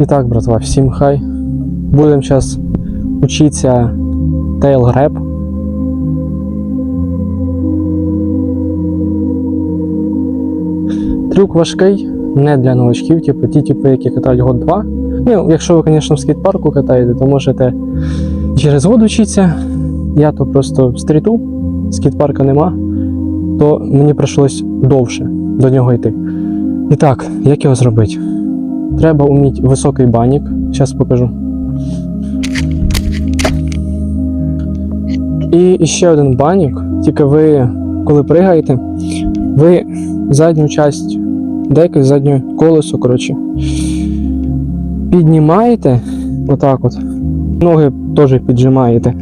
І так, братва, всім хай. Будемо зараз учитися tail grab. Трюк важкий, не для новачків, типу ті, типу, які катають год 2. Ну, якщо ви, звісно, в скейт-парку катаєте, то можете через год вчитися. Я то просто в стріту, скейт-парка нема, то мені прийшлось довше до нього йти. І так, як його зробити? Треба вміти високий банік. Зараз покажу. І ще один банік. Тільки ви, коли пригаєте, ви задню часть деки, заднє колесо, коротше, піднімаєте отак от. Ноги теж піджимаєте.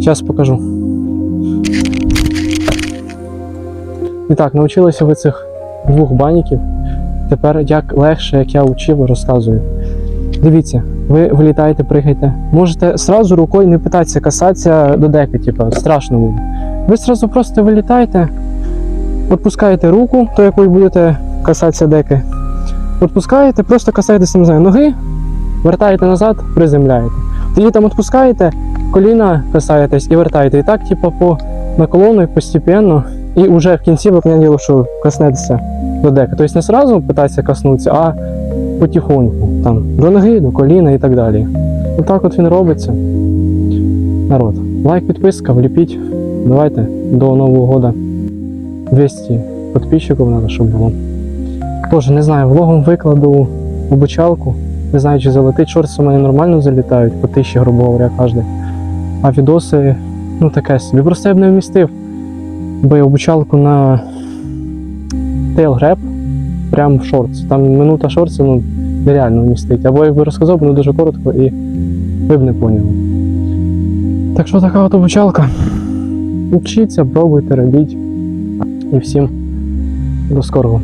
Зараз покажу. І так, навчилися ви цих двох баніків. Тепер як легше, як я вчив, розказую. Дивіться, ви вилітаєте, пригаєте. Можете сразу рукою не питатися касатися до деки, типу, страшно буде. Ви сразу просто вилітаєте, відпускаєте руку, то якою будете касатися деки. Відпускаєте, просто касаєтеся не знаю, ноги, вертаєте назад, приземляєте. Тоді там відпускаєте, коліна касаєтесь і вертаєте. І так, типу, по наколону постепенно. І вже в кінці діло, що коснетеся до дека. Тобто не сразу питатися коснутися, а потихоньку. Там, до ноги, до коліна і так далі. Отак от він робиться. Народ. Лайк, підписка, вліпіть. Давайте до Нового года 200 підписчиків треба, щоб було. Тож, не знаю, влогом викладу обучалку. Не знаю, чи залетить. Шорти у мене нормально залітають, по тисячі, грубо говоря, кожен. А відоси, ну таке собі. Просто я б не вмістив би обучалку на Grab прямо в шортс. Там минута шортсу ну, нереально вмістить. Або якби розказав, ну дуже коротко і ви б не поняли. Так що така от обучалка. Вчіться, пробуйте, робіть. І всім до скорого.